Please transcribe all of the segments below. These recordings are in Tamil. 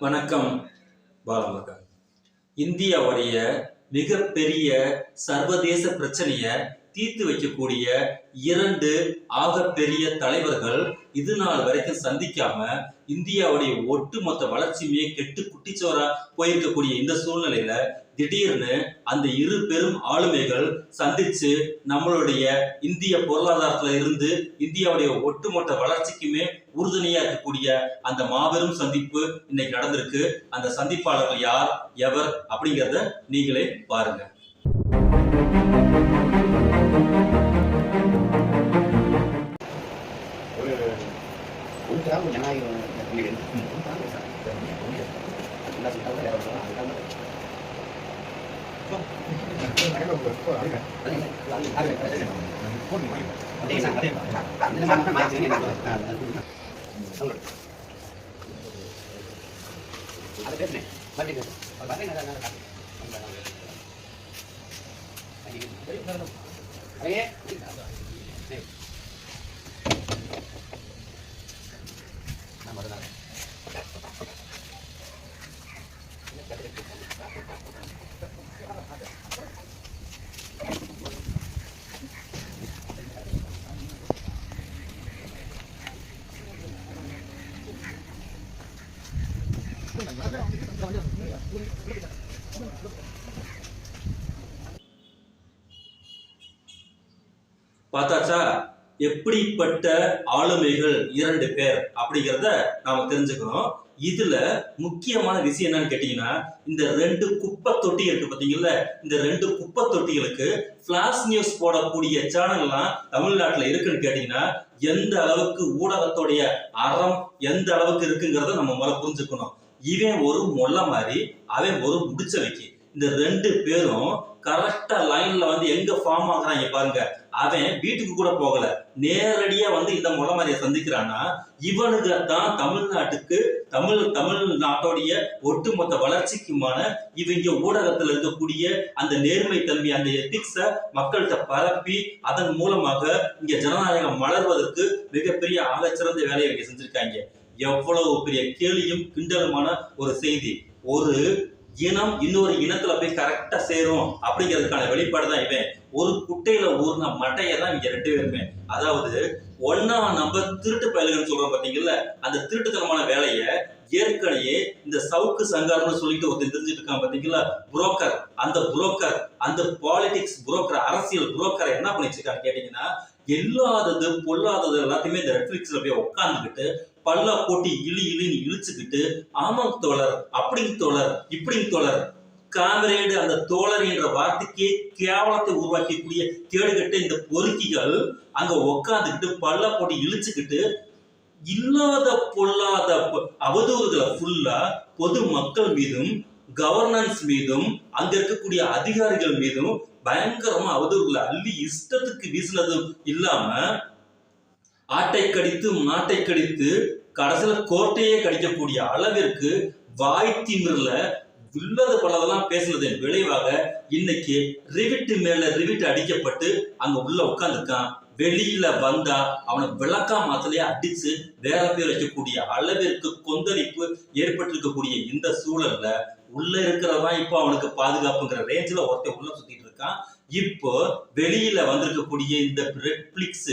வணக்கம் பாலமுருகன். இந்தியாவுடைய மிகப்பெரிய சர்வதேச பிரச்சனையை தீர்த்து வைக்கக்கூடிய இரண்டு ஆகப்பெரிய தலைவர்கள் இது நாள் வரைக்கும் சந்திக்காம இந்தியாவுடைய ஒட்டுமொத்த வளர்ச்சியுமே கெட்டு குட்டிச்சோரா போயிருக்கக்கூடிய இந்த சூழ்நிலையில திடீர்னு அந்த இரு பெரும் ஆளுமைகள் சந்திச்சு நம்மளுடைய இந்திய பொருளாதாரத்துல இருந்து இந்தியாவுடைய ஒட்டுமொத்த வளர்ச்சிக்குமே உறுதுணையா இருக்கக்கூடிய அந்த மாபெரும் சந்திப்பு இன்னைக்கு நடந்திருக்கு. அந்த சந்திப்பாளர்கள் யார் எவர் அப்படிங்கிறத நீங்களே பாருங்க. ஒரு கிராம ஜனநாயகம் வீடு என்ன சொல்லிட்டாங்க வேற ஒண்ணும் அதுதான் அது பேசுனேன் மறுபடியும் பேசு. அது வரேன், அதான், அதான், அதான். அதான், அதான். அங்கே சரி. நான் முதல்ல பார்த்தாச்சா? எப்படிப்பட்ட ஆளுமைகள் இரண்டு பேர் அப்படிங்கிறத நாம தெரிஞ்சுக்கிறோம் இதுல முக்கியமான விஷயம் என்னன்னு கேட்டீங்கன்னா இந்த ரெண்டு குப்பை தொட்டி இருக்கு பாத்தீங்கல்ல? இந்த ரெண்டு குப்பை தொட்டிகளுக்கு பிளாஷ் நியூஸ் போடக்கூடிய சேனல்லாம் தமிழ்நாட்டுல இருக்குன்னு கேட்டீங்கன்னா எந்த அளவுக்கு ஊடகத்துடைய அறம் எந்த அளவுக்கு இருக்குங்கிறத நம்ம முதல்ல புரிஞ்சுக்கணும். இவன் ஒரு மொல்ல மாதிரி அவன் ஒரு முடிச்ச வைக்கி இந்த ரெண்டு பேரும் கரெக்டா லைன்ல வந்து எங்க ஃபார்ம் ஆகுறாங்க பாருங்க. அவன் வீட்டுக்கு கூட போகல. நேரடியா வந்து இந்த முளமாரியை சந்திக்கிறான்னா இவனுக்கு தான் தமிழ்நாட்டுக்கு தமிழ் தமிழ்நாட்டோடைய ஒட்டுமொத்த வளர்ச்சிக்குமான இவங்க ஊடகத்துல இருக்கக்கூடிய அந்த நேர்மை தன்மை அந்த எத்திக்ஸ மக்கள்கிட்ட பரப்பி அதன் மூலமாக இங்க ஜனநாயகம் மலர்வதற்கு மிகப்பெரிய ஆகச்சிறந்த வேலையை இங்க செஞ்சிருக்காங்க. எவ்வளவு பெரிய கேலியும் கிண்டலுமான ஒரு செய்தி. ஒரு இனம் இன்னொரு இனத்துல போய் கரெக்டா சேரும் அப்படிங்கிறதுக்கான வெளிப்பாடு தான் இவன். ஒரு குட்டையில ஊர்ன மட்டைய தான் இங்க ரெண்டு பேருமே. அதாவது ஒன்னா நம்பர் திருட்டு பயல்கள்னு சொல்றோம் பாத்தீங்கல்ல அந்த திருட்டுத்தனமான வேலைய ஏற்கனவே இந்த சவுக்கு சங்காரம்னு சொல்லிட்டு ஒருத்தர் தெரிஞ்சுட்டு இருக்கான் பாத்தீங்களா? புரோக்கர். அந்த புரோக்கர் அந்த பாலிடிக்ஸ் புரோக்கர் அரசியல் புரோக்கரை என்ன பண்ணிச்சிருக்காரு கேட்டீங்கன்னா எல்லாதது பொல்லாதது எல்லாத்தையுமே இந்த நெட்ஃபிளிக்ஸ்ல போய் உட்காந்துக்கிட்டு பல்ல போட்டி இழி இழின்னு இழுச்சுக்கிட்டு ஆமாம் தோழர் அப்படிங்க தோழர் இப்படிங்க தோழர். காமரேடு அந்த தோழர் என்ற வார்த்தைக்கே கேவலத்தை உருவாக்கக்கூடிய கேடுகட்ட இந்த பொறுக்கிகள் அங்க உக்காந்துக்கிட்டு பல்ல போட்டு இழுச்சுக்கிட்டு இல்லாத பொல்லாத அவதூறுகளை ஃபுல்லா பொது மக்கள் மீதும் கவர்னன்ஸ் மீதும் அங்க இருக்கக்கூடிய அதிகாரிகள் மீதும் பயங்கரமா அவதூறுகளை அள்ளி இஷ்டத்துக்கு வீசினதும் இல்லாம ஆட்டை கடித்து மாட்டை கடித்து கடைசியில கோட்டையே கடிக்கக்கூடிய அளவிற்கு வாய் திமிர்ல உள்ளது பலதெல்லாம் பேசுனதன் விளைவாக இன்னைக்கு ரிவிட்டு மேல ரிவிட் அடிக்கப்பட்டு அங்க உள்ள உட்காந்துருக்கான் வெளியில வந்தா அவனை விளக்கா மாத்திலேயே அடிச்சு வேற பேர் வைக்கக்கூடிய அளவிற்கு கொந்தளிப்பு ஏற்பட்டிருக்கக்கூடிய இந்த சூழல்ல உள்ள இருக்கிறதான் இப்போ அவனுக்கு பாதுகாப்புங்கிற ரேஞ்சில் ஒருத்தன் உள்ள சுத்திட்டு இருக்கான். இப்போ வெளியில வந்திருக்கக்கூடிய இந்த நெட்ஃபிளிக்ஸ்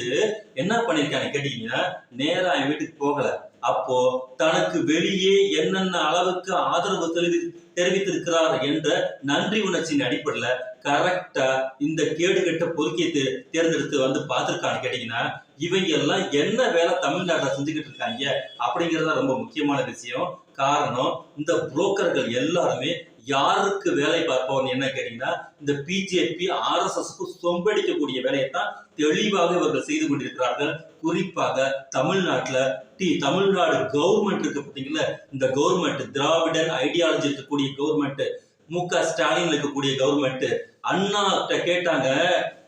என்ன பண்ணிருக்கான்னு கேட்டீங்கன்னா நேரா என் வீட்டுக்கு போகல. அப்போ தனக்கு வெளியே என்னென்ன அளவுக்கு ஆதரவு தெரிவி தெரிவித்திருக்கிறார் என்ற நன்றி உணர்ச்சியின் அடிப்படையில கரெக்டா இந்த கேடு கெட்ட பொறுக்கியத்தை தேர்ந்தெடுத்து வந்து பார்த்திருக்கான்னு கேட்டீங்கன்னா இவங்க எல்லாம் என்ன வேலை தமிழ்நாட்டில் செஞ்சுக்கிட்டு இருக்காங்க அப்படிங்கறது ரொம்ப முக்கியமான விஷயம். காரணம் இந்த புரோக்கர்கள் எல்லாருமே யாருக்கு வேலை பார்ப்பவன் என்ன கேட்டீங்கன்னா இந்த பிஜேபி ஆர்எஸ்எஸ்க்கு சொம்படிக்கக்கூடிய வேலையை தான் தெளிவாக இவர்கள் செய்து கொண்டிருக்கிறார்கள். குறிப்பாக தமிழ்நாட்டுல டி தமிழ்நாடு கவர்மெண்ட் இருக்கு பார்த்தீங்களா இந்த கவர்மெண்ட் திராவிடன் ஐடியாலஜி இருக்கக்கூடிய கவர்மெண்ட் மு க ஸ்டாலின் இருக்கக்கூடிய கவர்மெண்ட் அண்ணா கிட்ட கேட்டாங்க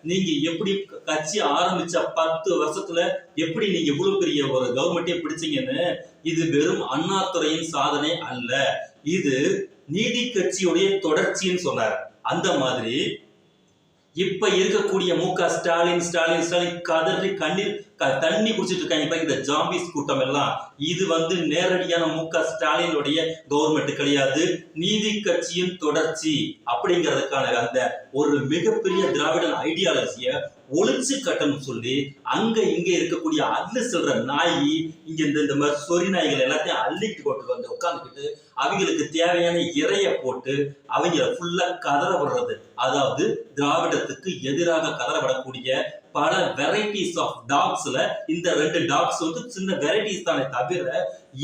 நீங்க எப்படி கட்சி ஆரம்பிச்ச பத்து வருஷத்துல எப்படி நீங்க இவ்வளவு பெரிய ஒரு கவர்மெண்டே பிடிச்சீங்கன்னு இது வெறும் அண்ணாதுறையின் சாதனை அல்ல. இது நீதி கட்சியுடைய தொடர்ச்சின்னு சொன்னார். அந்த மாதிரி இப்ப இருக்கக்கூடிய மு க ஸ்டாலின் ஸ்டாலின் ஸ்டாலின் கதறி கண்ணீர் க- தண்ணி குடிச்சிட்டு இருக்காங்க. இப்ப இந்த ஜாம்பிஸ் கூட்டம் எல்லாம் இது வந்து நேரடியான மு க ஸ்டாலினுடைய கவர்மெண்ட் கிடையாது. நீதி கட்சியின் தொடர்ச்சி அப்படிங்கிறதுக்கான அந்த ஒரு மிகப்பெரிய திராவிடன் ஐடியாலஜிய ஒழிச்சு கட்டணும் சொல்லி அங்க இங்க இருக்கக்கூடிய அல்லு செல்ற நாய் இங்க இந்த இந்த மாதிரி சொறி நாய்கள் எல்லாத்தையும் அள்ளிட்டு போட்டு வந்து உட்காந்துக்கிட்டு அவங்களுக்கு தேவையான இறைய போட்டு அவங்கள ஃபுல்லா கதற விடுறது. அதாவது திராவிடத்துக்கு எதிராக கதற விடக்கூடிய பல வெரைட்டிஸ் ஆஃப் டாக்ஸ்ல இந்த ரெண்டு டாக்ஸ் வந்து சின்ன வெரைட்டிஸ் தானே தவிர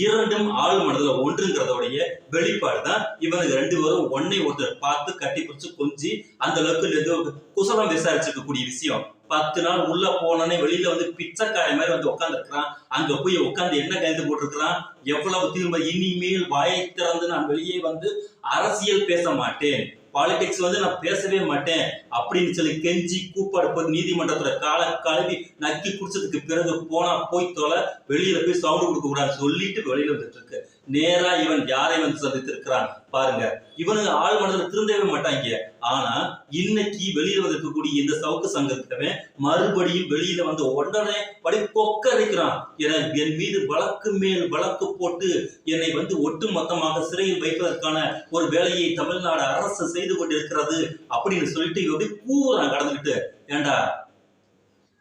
இரண்டும் ஆள் மனதில் ஒன்றுங்கிறதோடைய வெளிப்பாடு தான் இவனுக்கு ரெண்டு பேரும் ஒன்னை ஒருத்தர் பார்த்து கட்டி பிடிச்சு கொஞ்சி அந்த அளவுக்கு குசலம் விசாரிச்சுக்கக்கூடிய விஷயம். பத்து நாள் உள்ள போனோன்னே வெளியில வந்து பிச்சைக்காய மாதிரி வந்து உட்காந்துருக்கிறான் அங்க போய் உட்காந்து என்ன கைது போட்டிருக்கிறான்? எவ்வளவு திரும்ப இனிமேல் வாயை திறந்து நான் வெளியே வந்து அரசியல் பேச மாட்டேன். பாலிடிக்ஸ் வந்து நான் பேசவே மாட்டேன். அப்படின்னு சொல்லி கெஞ்சி கூப்பாடு நீதிமன்றத்துல கால கழுவி நக்கி குடிச்சதுக்கு பிறகு போனா போய் தொலை வெளியில போய் சவுண்ட் கொடுக்க கூடாது சொல்லிட்டு வெளியில வந்துட்டு இருக்கு. நேரா இவன் யாரை வந்து சந்தித்திருக்கிறான் பாருங்க. இவனுங்க ஆள் மனதில் திருந்தவே மாட்டாங்க. ஆனா இன்னைக்கு வெளியில வந்திருக்கக்கூடிய இந்த சவுக்கு சங்கத்தவன் மறுபடியும் வெளியில வந்து உடனே படி கொக்கரிக்கிறான் என என் மீது வழக்கு மேல் வழக்கு போட்டு என்னை வந்து ஒட்டு மொத்தமாக சிறையில் வைப்பதற்கான ஒரு வேலையை தமிழ்நாடு அரசு செய்து கொண்டிருக்கிறது அப்படின்னு சொல்லிட்டு இவன் அப்படியே பூரா கடந்துக்கிட்டு ஏண்டா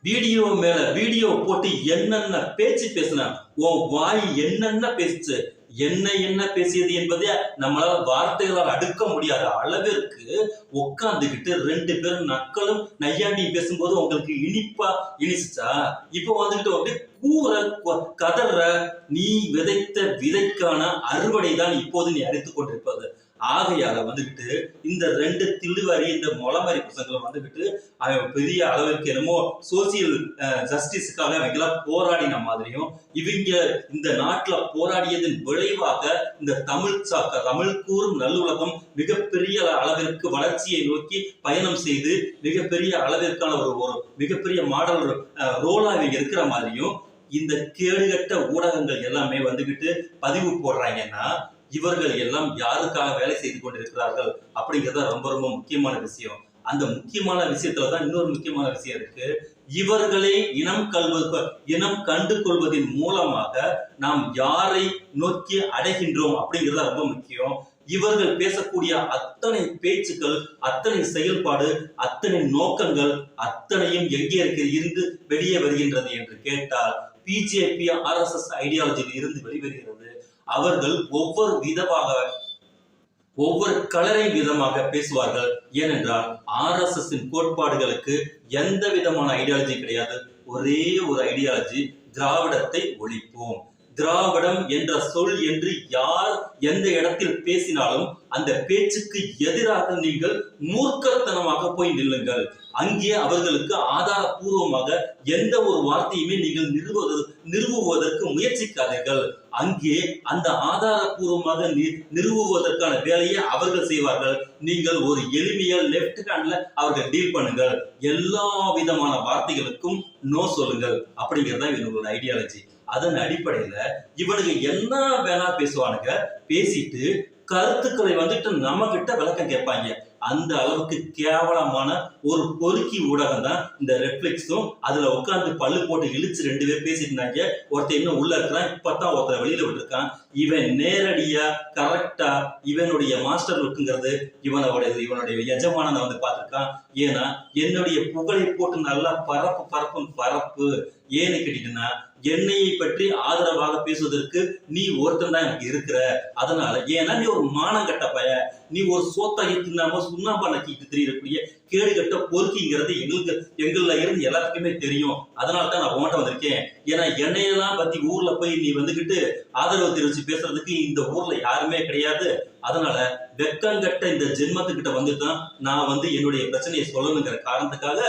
வீடியோ மேல வீடியோ போட்டு என்னென்ன பேச்சு பேசின உன் வாய் என்னென்ன பேசுச்சு என்ன என்ன பேசியது என்பதை நம்மளால வார்த்தைகளால் அடுக்க முடியாத அளவிற்கு உட்காந்துக்கிட்டு ரெண்டு பேரும் நக்களும் நையாண்டியும் பேசும்போது உங்களுக்கு இனிப்பா இனிச்சுச்சா? இப்போ வந்துகிட்டு அப்படியே கூற கதற நீ விதைத்த விதைக்கான அறுவடை தான் இப்போது நீ அறிந்து கொண்டிருப்பது. ஆகையால வந்துகிட்டு இந்த ரெண்டு தில்லுவாரி இந்த மொளமாரி பசங்களும் வந்துகிட்டு அவன் பெரிய அளவிற்கு என்னமோ சோசியல் ஜஸ்டிஸுக்காக அவங்களாம் போராடின மாதிரியும் இவங்க இந்த நாட்டுல போராடியதன் விளைவாக இந்த தமிழ் சாக்க தமிழ் கூறும் நல்லுலகம் மிகப்பெரிய அளவிற்கு வளர்ச்சியை நோக்கி பயணம் செய்து மிகப்பெரிய அளவிற்கான ஒரு ஒரு மிகப்பெரிய மாடல் ரோலா இவங்க இருக்கிற மாதிரியும் இந்த கேடுகட்ட ஊடகங்கள் எல்லாமே வந்துகிட்டு பதிவு போடுறாங்கன்னா இவர்கள் எல்லாம் யாருக்காக வேலை செய்து கொண்டிருக்கிறார்கள் அப்படிங்கிறது ரொம்ப ரொம்ப முக்கியமான விஷயம். அந்த முக்கியமான விஷயத்துல தான் இன்னொரு முக்கியமான விஷயம் இருக்கு. இவர்களை இனம் கல்வது இனம் கண்டு கொள்வதன் மூலமாக நாம் யாரை நோக்கி அடைகின்றோம் அப்படிங்கிறது ரொம்ப முக்கியம். இவர்கள் பேசக்கூடிய அத்தனை பேச்சுக்கள் அத்தனை செயல்பாடு அத்தனை நோக்கங்கள் அத்தனையும் எங்கே இருக்கு? இருந்து வெளியே வருகின்றது என்று கேட்டால் பிஜேபி ஆர்எஸ்எஸ் ஐடியாலஜியில் இருந்து வெளிவருகிறது. அவர்கள் ஒவ்வொரு விதமாக ஒவ்வொரு கலரை விதமாக பேசுவார்கள். ஏனென்றால் ஆர்எஸ்எஸ் கோட்பாடுகளுக்கு எந்த விதமான ஐடியாலஜி கிடையாது. ஒரே ஒரு ஐடியாலஜி திராவிடத்தை ஒழிப்போம். திராவிடம் என்ற சொல் என்று யார் எந்த இடத்தில் பேசினாலும் அந்த பேச்சுக்கு எதிராக நீங்கள் மூர்க்கத்தனமாக போய் நில்லுங்கள். அங்கே அவர்களுக்கு ஆதாரபூர்வமாக எந்த ஒரு வார்த்தையுமே நீங்கள் நிறுவது நிறுவுவதற்கு முயற்சிக்காதீர்கள். அங்கே அந்த ஆதாரபூர்வமாக நி- நிறுவுவதற்கான வேலையை அவர்கள் செய்வார்கள். நீங்கள் ஒரு எளிமையா லெஃப்ட் ஹேண்ட்ல அவர்கள் டீல் பண்ணுங்கள். எல்லா விதமான வார்த்தைகளுக்கும் நோ சொல்லுங்கள். அப்படிங்கிறது தான் இவங்களோட ஐடியாலஜி அதன் அடிப்படையில இவனுங்க என்ன வேணா பேசுவானுங்க பேசிட்டு கருத்துக்களை வந்துட்டு நம்ம கிட்ட விளக்கம் கேட்பாங்க. அந்த அளவுக்கு கேவலமான ஒரு பொறுக்கி ஊடகம் தான் இந்த ரெட்ஃபிளிக்ஸும். அதுல உட்காந்து பல்லு போட்டு இழுச்சு ரெண்டு பேர் பேசிட்டு இருந்தாங்க. ஒருத்தன் இன்னும் உள்ள இருக்கிறான். இப்பதான் ஒருத்தர் வெளியில விட்டுருக்கான். இவன் நேரடியா கரெக்டா இவனுடைய மாஸ்டர் லுக்குங்கிறது இவனோட இவனுடைய எஜமானனை வந்து பார்த்துருக்கான். ஏன்னா என்னுடைய புகழை போட்டு நல்லா பரப்பு பரப்பும் பரப்பு. ஏன்னு கேட்டீங்கன்னா என்னையை பற்றி ஆதரவாக பேசுவதற்கு நீ ஒருத்தன் தான் எனக்கு இருக்கிற. அதனால ஏன்னா நீ ஒரு மானம் கட்ட பய நீ ஒரு சோத்தாக தின்னாம சுண்ணாம்பா நக்கிட்டு தெரியக்கூடிய கேடுகட்ட பொறுக்கிங்கிறது எங்களுக்கு எங்களில் இருந்து எல்லாத்துக்குமே தெரியும். அதனால தான் நான் உன்கிட்ட வந்திருக்கேன். ஏன்னா என்னையெல்லாம் பத்தி ஊர்ல போய் நீ வந்துகிட்டு ஆதரவு தெரிவிச்சு பேசுறதுக்கு இந்த ஊர்ல யாருமே கிடையாது. அதனால வெக்கங்கட்ட இந்த ஜென்மத்துக்கிட்ட வந்து தான் நான் வந்து என்னுடைய பிரச்சனையை சொல்லணுங்கிற காரணத்துக்காக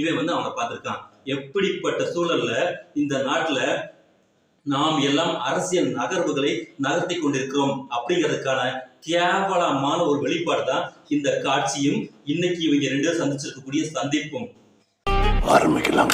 இவன் வந்து அவனை பார்த்துருக்கான். எப்படிப்பட்ட சூழல்ல இந்த நாட்டுல நாம் எல்லாம் அரசியல் நகர்வுகளை நகர்த்தி கொண்டிருக்கிறோம் அப்படிங்கிறதுக்கான கேவலமான ஒரு வெளிப்பாடு தான் இந்த காட்சியும் இன்னைக்கு இவங்க ரெண்டு சந்திச்சிருக்கக்கூடிய சந்திப்பும். ஆரம்பிக்கலாம்.